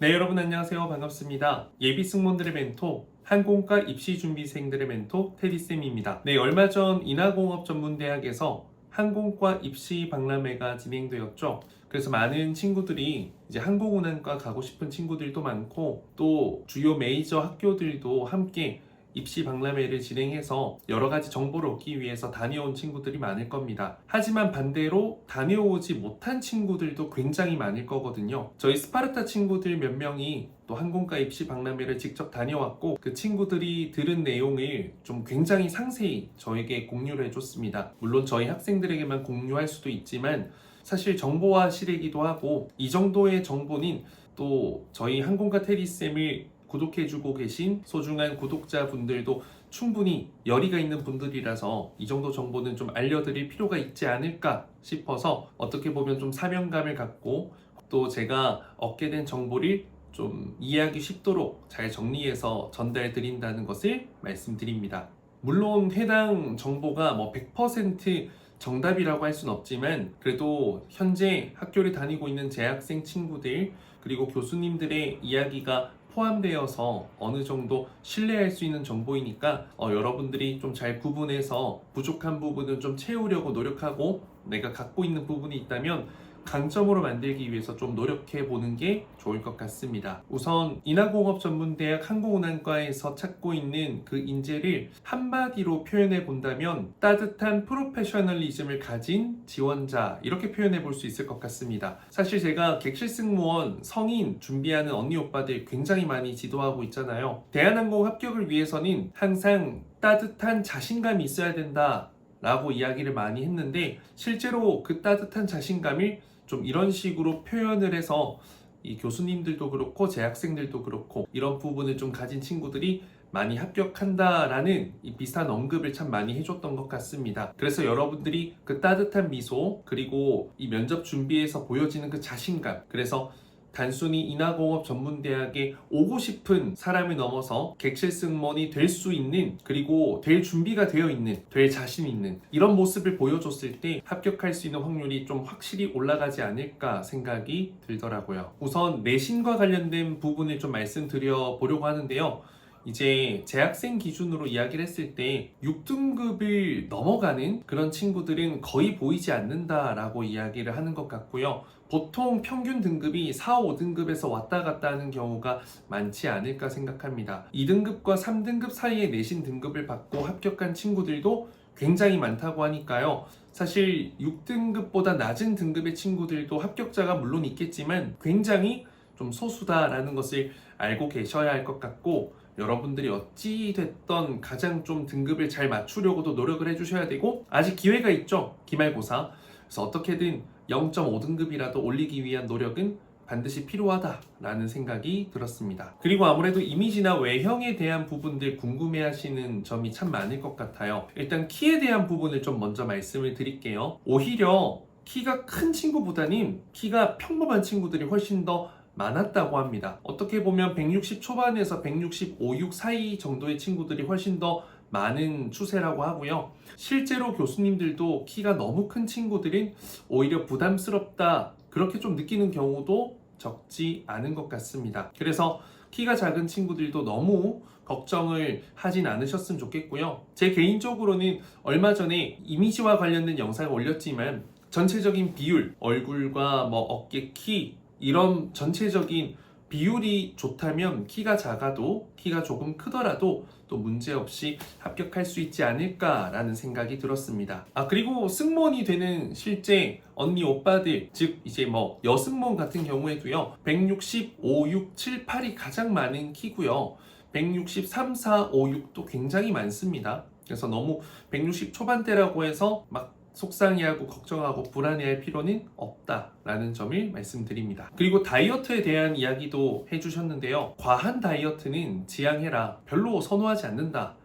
네, 여러분 안녕하세요. 반갑습니다. 예비 승무원들의 멘토, 항공과 입시 준비생들의 멘토 테디쌤입니다. 네, 얼마 전 인하공업 전문대학에서 항공과 입시 박람회가 진행되었죠. 그래서 많은 친구들이 이제 항공운항과 가고 싶은 친구들도 많고 또 주요 메이저 학교들도 함께 입시 박람회를 진행해서 여러 가지 정보를 얻기 위해서 다녀온 친구들이 많을 겁니다. 하지만 반대로 다녀오지 못한 친구들도 굉장히 많을 거거든요. 저희 스파르타 친구들 몇 명이 또 항공과 입시 박람회를 직접 다녀왔고 그 친구들이 들은 내용을 좀 굉장히 상세히 저에게 공유를 해줬습니다. 물론 저희 학생들에게만 공유할 수도 있지만 사실 정보화 실이기도 하고 이 정도의 정보는 또 저희 항공과 테리쌤을 구독해주고 계신 소중한 구독자분들도 충분히 열의가 있는 분들이라서 이 정도 정보는 좀 알려드릴 필요가 있지 않을까 싶어서 어떻게 보면 좀 사명감을 갖고 또 제가 얻게 된 정보를 좀 이해하기 쉽도록 잘 정리해서 전달 드린다는 것을 말씀드립니다. 물론 해당 정보가 뭐 100% 정답이라고 할 수는 없지만 그래도 현재 학교를 다니고 있는 재학생 친구들 그리고 교수님들의 이야기가 포함되어서 어느 정도 신뢰할 수 있는 정보이니까 어, 여러분들이 좀 잘 구분해서 부족한 부분은 좀 채우려고 노력하고 내가 갖고 있는 부분이 있다면 강점으로 만들기 위해서 좀 노력해 보는 게 좋을 것 같습니다. 우선 인하공업 전문대학 항공운항과에서 찾고 있는 그 인재를 한마디로 표현해 본다면 따뜻한 프로페셔널리즘을 가진 지원자 이렇게 표현해 볼 수 있을 것 같습니다. 사실 제가 객실 승무원 성인 준비하는 언니 오빠들 굉장히 많이 지도하고 있잖아요. 대한항공 합격을 위해서는 항상 따뜻한 자신감이 있어야 된다. 라고 이야기를 많이 했는데 실제로 그 따뜻한 자신감을 좀 이런 식으로 표현을 해서 이 교수님들도 그렇고 재학생들도 그렇고 이런 부분을 좀 가진 친구들이 많이 합격한다라는 이 비슷한 언급을 참 많이 해줬던 것 같습니다. 그래서 여러분들이 그 따뜻한 미소 그리고 이 면접 준비에서 보여지는 그 자신감 그래서 단순히 인하공업 전문대학에 오고 싶은 사람을 넘어서 객실 승무원이 될 수 있는 그리고 될 준비가 되어 있는 될 자신 있는 이런 모습을 보여줬을 때 합격할 수 있는 확률이 좀 확실히 올라가지 않을까 생각이 들더라고요. 우선 내신과 관련된 부분을 좀 말씀드려 보려고 하는데요. 이제 재학생 기준으로 이야기를 했을 때 6등급을 넘어가는 그런 친구들은 거의 보이지 않는다라고 이야기를 하는 것 같고요. 보통 평균 등급이 4, 5등급에서 왔다 갔다 하는 경우가 많지 않을까 생각합니다. 2등급과 3등급 사이에 내신 등급을 받고 합격한 친구들도 굉장히 많다고 하니까요. 사실 6등급보다 낮은 등급의 친구들도 합격자가 물론 있겠지만 굉장히 좀 소수다라는 것을 알고 계셔야 할 것 같고 여러분들이 어찌 됐던 가장 좀 등급을 잘 맞추려고도 노력을 해주셔야 되고 아직 기회가 있죠 기말고사 그래서 어떻게든 0.5등급이라도 올리기 위한 노력은 반드시 필요하다라는 생각이 들었습니다. 그리고 아무래도 이미지나 외형에 대한 부분들 궁금해 하시는 점이 참 많을 것 같아요. 일단 키에 대한 부분을 좀 먼저 말씀을 드릴게요. 오히려 키가 큰 친구보다는 키가 평범한 친구들이 훨씬 더 많았다고 합니다. 어떻게 보면 160 초반에서 165, 6 사이 정도의 친구들이 훨씬 더 많은 추세라고 하고요. 실제로 교수님들도 키가 너무 큰 친구들은 오히려 부담스럽다 그렇게 좀 느끼는 경우도 적지 않은 것 같습니다. 그래서 키가 작은 친구들도 너무 걱정을 하진 않으셨으면 좋겠고요. 제 개인적으로는 얼마 전에 이미지와 관련된 영상을 올렸지만 전체적인 비율, 얼굴과 뭐 어깨 키 이런 전체적인 비율이 좋다면 키가 작아도 키가 조금 크더라도 또 문제없이 합격할 수 있지 않을까라는 생각이 들었습니다. 아 그리고 승무원이 되는 실제 언니 오빠들 즉 이제 뭐 여승무원 같은 경우에도요 165, 6, 7, 8이 가장 많은 키고요 163, 4, 5, 6도 굉장히 많습니다. 그래서 너무 160 초반대라고 해서 막 속상해하고 걱정하고 불안해할 필요는 없다라는 점을 말씀드립니다. 그리고 다이어트에 대한 이야기도 해주셨는데요. 과한 다이어트는 지양해라. 별로 선호하지 않는다.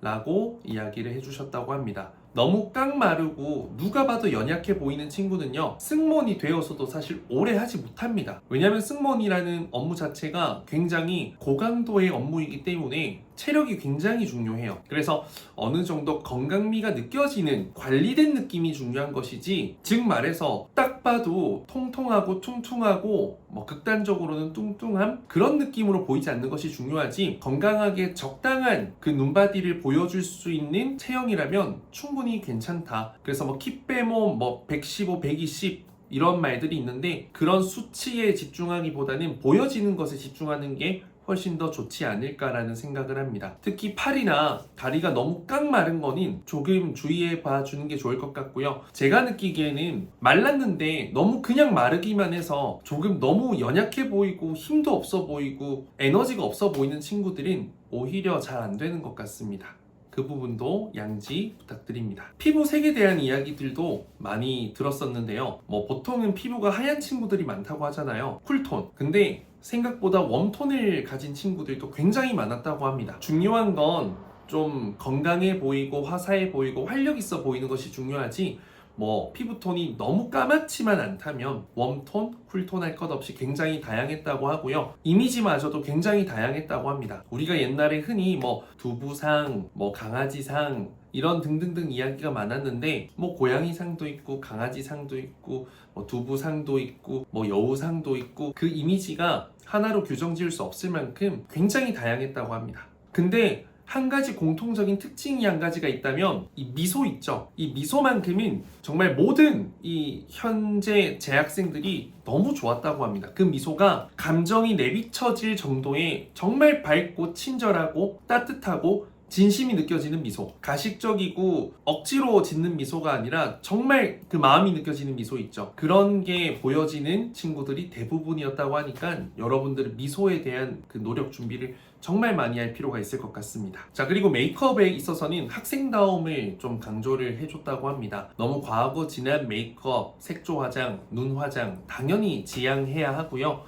라고 이야기를 해주셨다고 합니다. 너무 깡 마르고 누가 봐도 연약해 보이는 친구는요 승무원이 되어서도 사실 오래 하지 못합니다 왜냐하면 승무원이라는 업무 자체가 굉장히 고강도의 업무이기 때문에 체력이 굉장히 중요해요. 그래서 어느 정도 건강미가 느껴지는 관리된 느낌이 중요한 것이지, 즉 말해서 딱 봐도 통통하고 퉁퉁하고 뭐 극단적으로는 뚱뚱함 그런 느낌으로 보이지 않는 것이 중요하지 건강하게 적당한 그 눈바디를 보여줄 수 있는 체형이라면 충분히 괜찮다. 그래서 뭐 키 빼모 뭐 115, 120 이런 말들이 있는데 그런 수치에 집중하기보다는 보여지는 것에 집중하는 게 훨씬 더 좋지 않을까라는 생각을 합니다. 특히 팔이나 다리가 너무 깡 마른 거는 조금 주의해 봐주는 게 좋을 것 같고요. 제가 느끼기에는 말랐는데 너무 그냥 마르기만 해서 조금 너무 연약해 보이고 힘도 없어 보이고 에너지가 없어 보이는 친구들은 오히려 잘 안 되는 것 같습니다. 그 부분도 양지 부탁드립니다. 피부 색에 대한 이야기들도 많이 들었었는데요. 뭐 보통은 피부가 하얀 친구들이 많다고 하잖아요. 쿨톤. 근데 생각보다 웜톤을 가진 친구들도 굉장히 많았다고 합니다. 중요한 건 좀 건강해 보이고 화사해 보이고 활력 있어 보이는 것이 중요하지 뭐 피부톤이 너무 까맣지만 않다면 웜톤, 쿨톤 할 것 없이 굉장히 다양했다고 하고요. 이미지마저도 굉장히 다양했다고 합니다. 우리가 옛날에 흔히 뭐 두부상, 뭐 강아지상 이런 등등등 이야기가 많았는데 뭐 고양이상도 있고 강아지상도 있고 뭐 두부상도 있고 뭐 여우상도 있고 그 이미지가 하나로 규정 지을 수 없을 만큼 굉장히 다양했다고 합니다. 근데 한 가지 공통적인 특징이 한 가지가 있다면 이 미소 있죠. 이 미소만큼은 정말 모든 이 현재 재학생들이 너무 좋았다고 합니다. 그 미소가 감정이 내비쳐질 정도의 정말 밝고 친절하고 따뜻하고 진심이 느껴지는 미소. 가식적이고 억지로 짓는 미소가 아니라 정말 그 마음이 느껴지는 미소 있죠. 그런 게 보여지는 친구들이 대부분이었다고 하니까 여러분들은 미소에 대한 그 노력 준비를 정말 많이 할 필요가 있을 것 같습니다. 자, 그리고 메이크업에 있어서는 학생다움을 좀 강조를 해줬다고 합니다. 너무 과하고 진한 메이크업, 색조 화장, 눈 화장, 당연히 지양해야 하고요.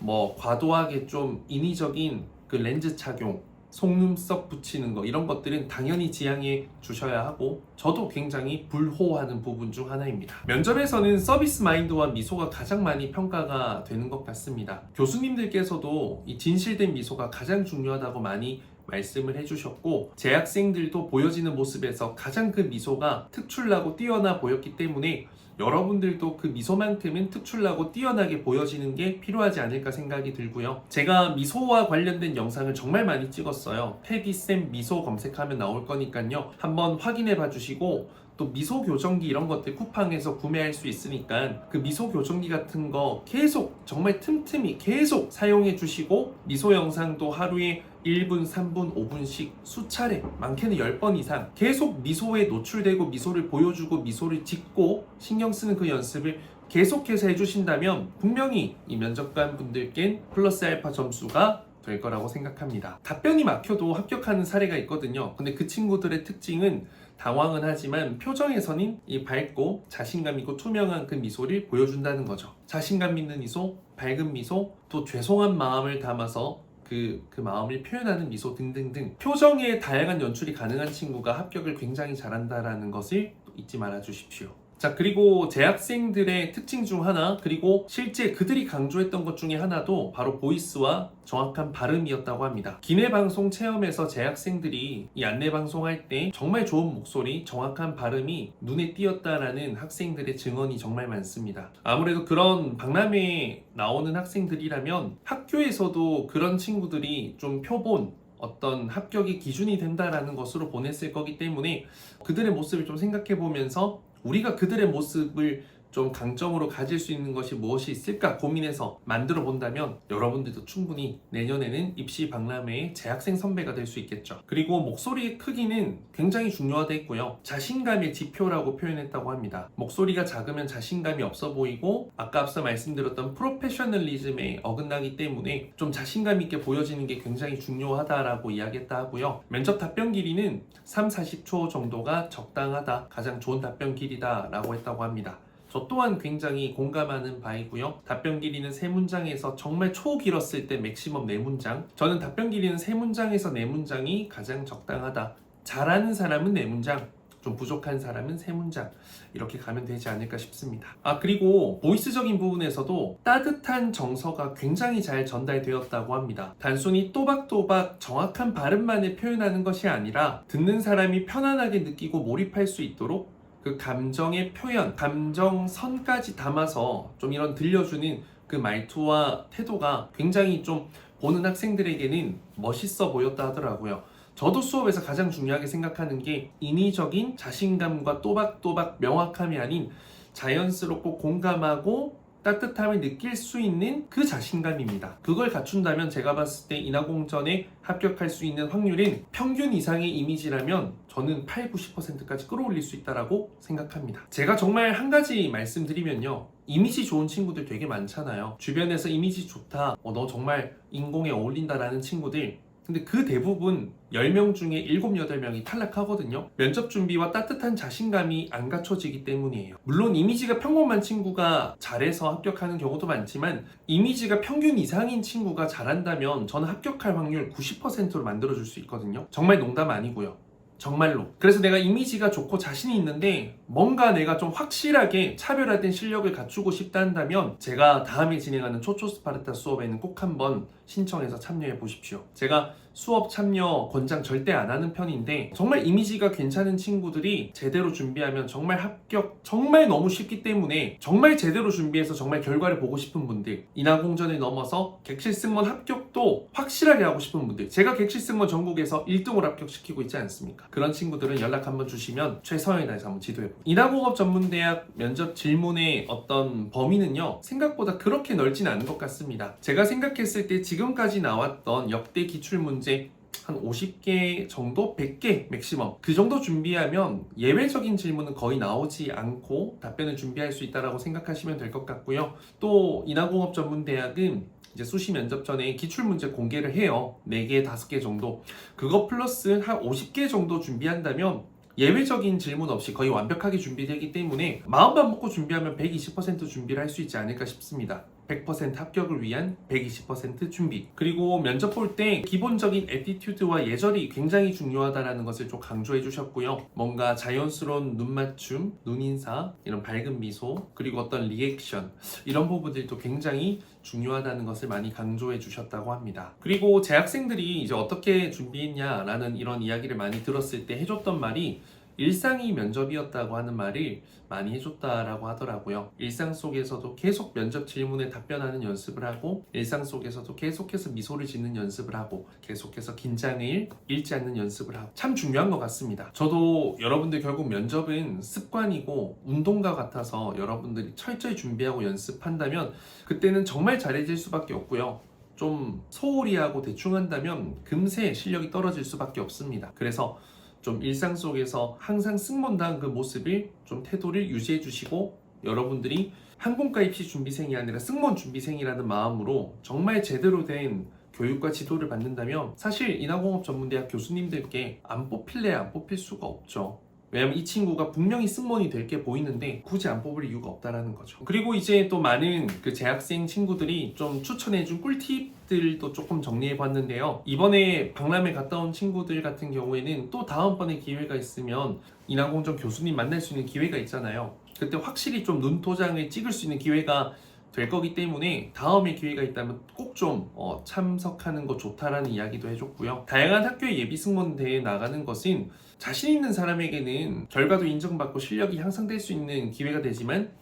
뭐, 과도하게 좀 인위적인 그 렌즈 착용, 속눈썹 붙이는 거 이런 것들은 당연히 지양해 주셔야 하고 저도 굉장히 불호하는 부분 중 하나입니다. 면접에서는 서비스 마인드와 미소가 가장 많이 평가가 되는 것 같습니다. 교수님들께서도 이 진실된 미소가 가장 중요하다고 많이 말씀을 해주셨고 재학생들도 보여지는 모습에서 가장 그 미소가 특출나고 뛰어나 보였기 때문에 여러분들도 그 미소만큼은 특출나고 뛰어나게 보여지는 게 필요하지 않을까 생각이 들고요. 제가 미소와 관련된 영상을 정말 많이 찍었어요. 테디쌤 미소 검색하면 나올 거니까요. 한번 확인해 봐 주시고 또 미소 교정기 이런 것들 쿠팡에서 구매할 수 있으니까 그 미소 교정기 같은 거 계속 정말 틈틈이 계속 사용해 주시고 미소 영상도 하루에 1분, 3분, 5분씩 수차례, 많게는 10번 이상 계속 미소에 노출되고 미소를 보여주고 미소를 짓고 신경 쓰는 그 연습을 계속해서 해주신다면 분명히 이 면접관 분들께 플러스 알파 점수가 될 거라고 생각합니다. 답변이 막혀도 합격하는 사례가 있거든요. 근데 그 친구들의 특징은 당황은 하지만 표정에서는 이 밝고 자신감 있고 투명한 그 미소를 보여준다는 거죠. 자신감 있는 미소, 밝은 미소, 또 죄송한 마음을 담아서 그, 그 마음을 표현하는 미소 등등등 표정에 다양한 연출이 가능한 친구가 합격을 굉장히 잘한다라는 것을 잊지 말아 주십시오. 자, 그리고 재학생들의 특징 중 하나, 그리고 실제 그들이 강조했던 것 중에 하나도 바로 보이스와 정확한 발음이었다고 합니다. 기내 방송 체험에서 재학생들이 이 안내 방송할 때 정말 좋은 목소리, 정확한 발음이 눈에 띄었다라는 학생들의 증언이 정말 많습니다. 아무래도 그런 박람회에 나오는 학생들이라면 학교에서도 그런 친구들이 좀 표본 어떤 합격의 기준이 된다라는 것으로 보냈을 거기 때문에 그들의 모습을 좀 생각해 보면서 우리가 그들의 모습을 좀 강점으로 가질 수 있는 것이 무엇이 있을까 고민해서 만들어 본다면 여러분들도 충분히 내년에는 입시 박람회의 재학생 선배가 될 수 있겠죠. 그리고 목소리의 크기는 굉장히 중요하다 했고요. 자신감의 지표라고 표현했다고 합니다. 목소리가 작으면 자신감이 없어 보이고 아까 앞서 말씀드렸던 프로페셔널리즘에 어긋나기 때문에 좀 자신감 있게 보여지는 게 굉장히 중요하다라고 이야기했다 하고요. 면접 답변 길이는 3, 40초 정도가 적당하다. 가장 좋은 답변 길이다라고 했다고 합니다. 저 또한 굉장히 공감하는 바이고요. 답변 길이는 세 문장에서 정말 초 길었을 때 맥시멈 네 문장. 저는 답변 길이는 세 문장에서 네 문장이 가장 적당하다. 잘하는 사람은 네 문장, 좀 부족한 사람은 세 문장 이렇게 가면 되지 않을까 싶습니다. 아 그리고 보이스적인 부분에서도 따뜻한 정서가 굉장히 잘 전달되었다고 합니다. 단순히 또박또박 정확한 발음만을 표현하는 것이 아니라 듣는 사람이 편안하게 느끼고 몰입할 수 있도록 그 감정의 표현, 감정선까지 담아서 좀 이런 들려주는 그 말투와 태도가 굉장히 좀 보는 학생들에게는 멋있어 보였다 하더라고요. 저도 수업에서 가장 중요하게 생각하는 게 인위적인 자신감과 또박또박 명확함이 아닌 자연스럽고 공감하고 따뜻함을 느낄 수 있는 그 자신감입니다. 그걸 갖춘다면 제가 봤을 때 인하공전에 합격할 수 있는 확률은 평균 이상의 이미지라면 저는 8, 90%까지 끌어올릴 수 있다라고 생각합니다. 제가 정말 한 가지 말씀드리면요. 이미지 좋은 친구들 되게 많잖아요. 주변에서 이미지 좋다, 어, 너 정말 인공에 어울린다라는 친구들 근데 그 대부분 10명 중에 7, 8명이 탈락하거든요. 면접 준비와 따뜻한 자신감이 안 갖춰지기 때문이에요. 물론 이미지가 평범한 친구가 잘해서 합격하는 경우도 많지만 이미지가 평균 이상인 친구가 잘한다면 저는 합격할 확률 90%로 만들어줄 수 있거든요. 정말 농담 아니고요. 정말로. 그래서 내가 이미지가 좋고 자신이 있는데 뭔가 내가 좀 확실하게 차별화된 실력을 갖추고 싶다 한다면 제가 다음에 진행하는 초초 스파르타 수업에는 꼭 한번 신청해서 참여해 보십시오. 제가 수업 참여 권장 절대 안 하는 편인데 정말 이미지가 괜찮은 친구들이 제대로 준비하면 정말 합격 정말 너무 쉽기 때문에 정말 제대로 준비해서 정말 결과를 보고 싶은 분들 인하공전을 넘어서 객실승무원 합격도 확실하게 하고 싶은 분들 제가 객실승무원 전국에서 1등으로 합격시키고 있지 않습니까? 그런 친구들은 연락 한번 주시면 최선을 다해서 한번 지도해보고 인하공업 전문대학 면접 질문의 어떤 범위는요 생각보다 그렇게 넓진 않은 것 같습니다. 제가 생각했을 때 지금까지 나왔던 역대 기출문제 한 50개 정도, 100개 맥시멈 그 정도 준비하면 예외적인 질문은 거의 나오지 않고 답변을 준비할 수 있다라고 생각하시면 될 것 같고요. 또 인하공업 전문대학은 이제 수시 면접 전에 기출문제 공개를 해요. 4개, 5개 정도. 그거 플러스 한 50개 정도 준비한다면 예외적인 질문 없이 거의 완벽하게 준비되기 때문에 마음만 먹고 준비하면 120% 준비를 할 수 있지 않을까 싶습니다. 100% 합격을 위한 120% 준비. 그리고 면접 볼 때 기본적인 에티튜드와 예절이 굉장히 중요하다라는 것을 좀 강조해 주셨고요. 뭔가 자연스러운 눈 맞춤, 눈인사, 이런 밝은 미소, 그리고 어떤 리액션 이런 부분들도 굉장히 중요하다는 것을 많이 강조해 주셨다고 합니다. 그리고 재학생들이 이제 어떻게 준비했냐라는 이런 이야기를 많이 들었을 때 해줬던 말이 일상이 면접이었다고 하는 말을 많이 해줬다라고 하더라고요. 일상 속에서도 계속 면접 질문에 답변하는 연습을 하고, 일상 속에서도 계속해서 미소를 짓는 연습을 하고, 계속해서 긴장을 잃지 않는 연습을 하고, 참 중요한 것 같습니다. 저도 여러분들 결국 면접은 습관이고 운동과 같아서 여러분들이 철저히 준비하고 연습한다면, 그때는 정말 잘해질 수밖에 없고요. 좀 소홀히 하고 대충 한다면 금세 실력이 떨어질 수밖에 없습니다. 그래서 좀 일상 속에서 항상 승무원다운 그 모습을 좀 태도를 유지해 주시고 여러분들이 항공과 입시 준비생이 아니라 승무원 준비생이라는 마음으로 정말 제대로 된 교육과 지도를 받는다면 사실 인하공업 전문대학 교수님들께 안 뽑힐래 안 뽑힐 수가 없죠. 왜냐면 이 친구가 분명히 승무원이 될 게 보이는데 굳이 안 뽑을 이유가 없다라는 거죠. 그리고 이제 또 많은 그 재학생 친구들이 좀 추천해준 꿀팁들도 조금 정리해 봤는데요. 이번에 박람회 갔다 온 친구들 같은 경우에는 또 다음번에 기회가 있으면 인하공전 교수님 만날 수 있는 기회가 있잖아요. 그때 확실히 좀 눈도장을 찍을 수 있는 기회가 될 거기 때문에 다음에 기회가 있다면 꼭좀 참석하는 거 좋다라는 이야기도 해줬고요. 다양한 학교의 예비 승무원 대회에 나가는 것은 자신 있는 사람에게는 결과도 인정받고 실력이 향상될 수 있는 기회가 되지만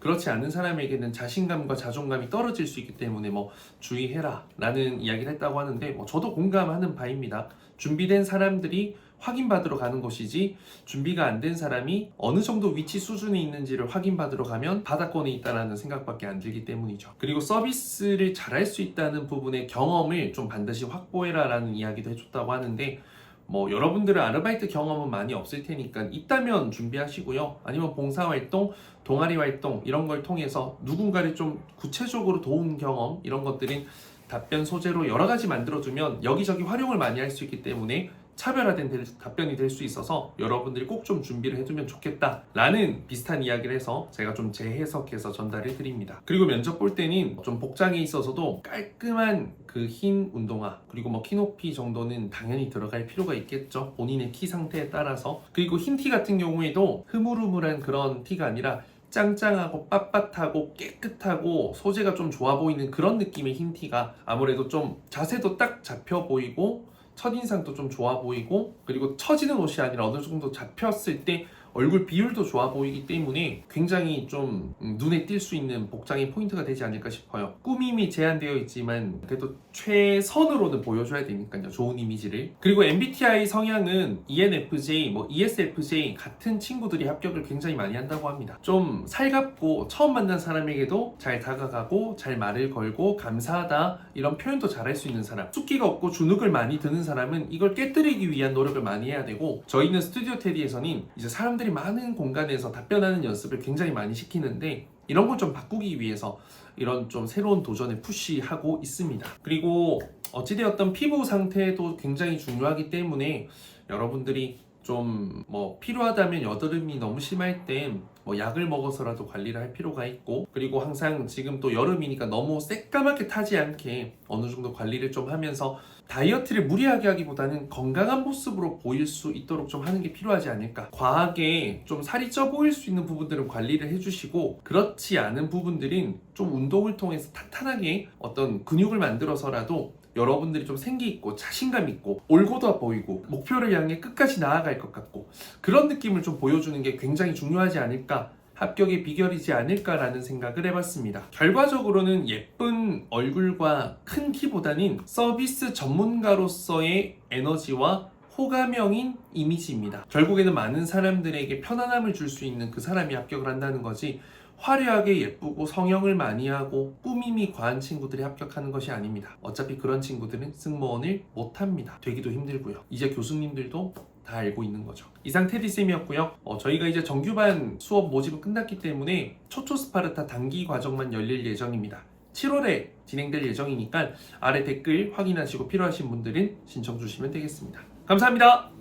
그렇지 않은 사람에게는 자신감과 자존감이 떨어질 수 있기 때문에 뭐 주의해라 라는 이야기를 했다고 하는데 뭐 저도 공감하는 바입니다. 준비된 사람들이 확인받으러 가는 것이지 준비가 안 된 사람이 어느 정도 위치 수준에 있는지를 확인받으러 가면 바닥권에 있다라는 생각밖에 안 들기 때문이죠. 그리고 서비스를 잘할 수 있다는 부분의 경험을 좀 반드시 확보해라라는 이야기도 해줬다고 하는데 뭐 여러분들은 아르바이트 경험은 많이 없을 테니까 있다면 준비하시고요. 아니면 봉사활동, 동아리 활동 이런 걸 통해서 누군가를 좀 구체적으로 도운 경험 이런 것들은 답변 소재로 여러 가지 만들어두면 여기저기 활용을 많이 할 수 있기 때문에 차별화된 대- 답변이 될 수 있어서 여러분들이 꼭 좀 준비를 해두면 좋겠다라는 비슷한 이야기를 해서 제가 좀 재해석해서 전달해 드립니다. 그리고 면접 볼 때는 좀 복장에 있어서도 깔끔한 그 흰 운동화 그리고 뭐 키 높이 정도는 당연히 들어갈 필요가 있겠죠. 본인의 키 상태에 따라서 그리고 흰 티 같은 경우에도 흐물흐물한 그런 티가 아니라 짱짱하고 빳빳하고 깨끗하고 소재가 좀 좋아 보이는 그런 느낌의 흰 티가 아무래도 좀 자세도 딱 잡혀 보이고 첫인상도 좀 좋아 보이고 그리고 처지는 옷이 아니라 어느 정도 잡혔을 때 얼굴 비율도 좋아 보이기 때문에 굉장히 좀 음, 눈에 띌 수 있는 복장의 포인트가 되지 않을까 싶어요. 꾸밈이 제한되어 있지만 그래도 최선으로는 보여줘야 되니까요. 좋은 이미지를. 그리고 MBTI 성향은 ENFJ, 뭐 ESFJ 같은 친구들이 합격을 굉장히 많이 한다고 합니다. 좀 살갑고 처음 만난 사람에게도 잘 다가가고 잘 말을 걸고 감사하다 이런 표현도 잘 할 수 있는 사람. 숫기가 없고 주눅을 많이 드는 사람은 이걸 깨뜨리기 위한 노력을 많이 해야 되고 저희는 스튜디오 테디에서는 이제 사람들이 많은 공간에서 답변하는 연습을 굉장히 많이 시키는데 이런 걸 좀 바꾸기 위해서 이런 좀 새로운 도전에 푸시하고 있습니다. 그리고 어찌되었던 피부 상태도 굉장히 중요하기 때문에 여러분들이 좀 뭐 필요하다면 여드름이 너무 심할 땐 뭐 약을 먹어서라도 관리를 할 필요가 있고 그리고 항상 지금 또 여름이니까 너무 새까맣게 타지 않게 어느 정도 관리를 좀 하면서 다이어트를 무리하게 하기보다는 건강한 모습으로 보일 수 있도록 좀 하는 게 필요하지 않을까. 과하게 좀 살이 쪄 보일 수 있는 부분들은 관리를 해주시고 그렇지 않은 부분들은 좀 운동을 통해서 탄탄하게 어떤 근육을 만들어서라도 여러분들이 좀 생기 있고 자신감 있고 올곧아 보이고 목표를 향해 끝까지 나아갈 것 같고 그런 느낌을 좀 보여주는 게 굉장히 중요하지 않을까 합격의 비결이지 않을까라는 생각을 해봤습니다. 결과적으로는 예쁜 얼굴과 큰 키보다는 서비스 전문가로서의 에너지와 호감형인 이미지입니다. 결국에는 많은 사람들에게 편안함을 줄 수 있는 그 사람이 합격을 한다는 거지 화려하게 예쁘고 성형을 많이 하고 꾸밈이 과한 친구들이 합격하는 것이 아닙니다. 어차피 그런 친구들은 승무원을 못합니다. 되기도 힘들고요. 이제 교수님들도 다 알고 있는 거죠. 이상 테디쌤이었고요. 어, 저희가 이제 정규반 수업 모집은 끝났기 때문에 초초 스파르타 단기 과정만 열릴 예정입니다. 7월에 진행될 예정이니까 아래 댓글 확인하시고 필요하신 분들은 신청 주시면 되겠습니다. 감사합니다.